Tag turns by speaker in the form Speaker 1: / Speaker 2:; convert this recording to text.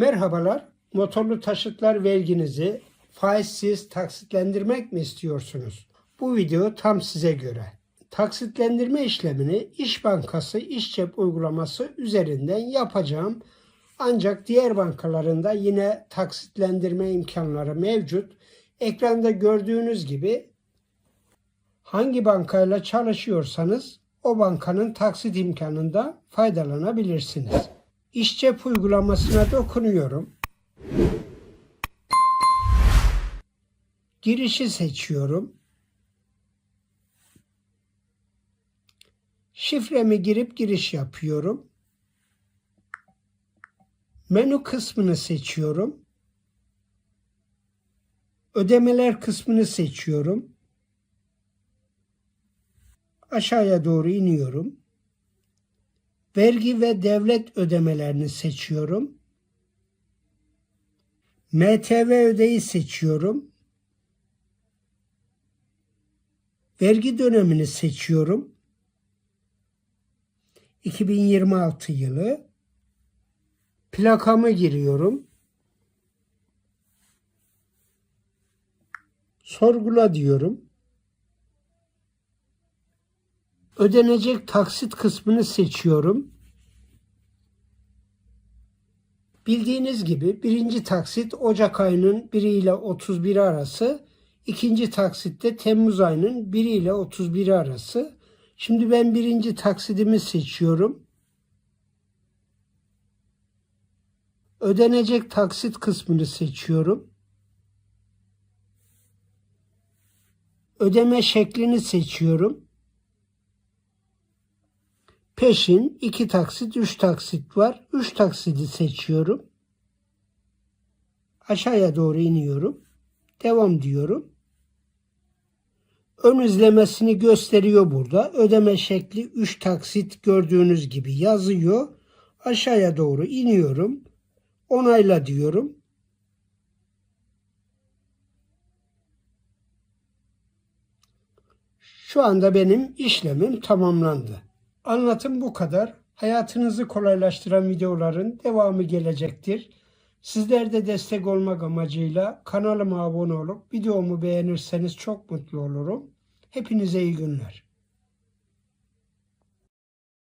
Speaker 1: Merhabalar. Motorlu taşıtlar verginizi faizsiz taksitlendirmek mi istiyorsunuz? Bu video tam size göre. Taksitlendirme işlemini İş Bankası İş Cep uygulaması üzerinden yapacağım. Ancak diğer bankalarında yine taksitlendirme imkanları mevcut. Ekranda gördüğünüz gibi hangi bankayla çalışıyorsanız o bankanın taksit imkanında faydalanabilirsiniz. İş cep uygulamasına dokunuyorum. Girişi seçiyorum. Şifremi girip giriş yapıyorum. Menü kısmını seçiyorum. Ödemeler kısmını seçiyorum. Aşağıya doğru iniyorum. Vergi ve devlet ödemelerini seçiyorum. MTV ödeyi seçiyorum. Vergi dönemini seçiyorum. 2026 yılı. Plakamı giriyorum. Sorgula diyorum. Ödenecek taksit kısmını seçiyorum. Bildiğiniz gibi birinci taksit Ocak ayının 1 ile 31 arası, ikinci taksit de Temmuz ayının 1 ile 31 arası. Şimdi ben birinci taksidimi seçiyorum. Ödenecek taksit kısmını seçiyorum. Ödeme şeklini seçiyorum. Peşin iki taksit, üç taksit var. Üç taksidi seçiyorum. Aşağıya doğru iniyorum. Devam diyorum. Ön izlemesini gösteriyor burada. Ödeme şekli 3 taksit gördüğünüz gibi yazıyor. Aşağıya doğru iniyorum. Onayla diyorum. Şu anda benim işlemim tamamlandı. Anlatım bu kadar. Hayatınızı kolaylaştıran videoların devamı gelecektir. Sizler de destek olmak amacıyla kanalıma abone olup videomu beğenirseniz çok mutlu olurum. Hepinize iyi günler.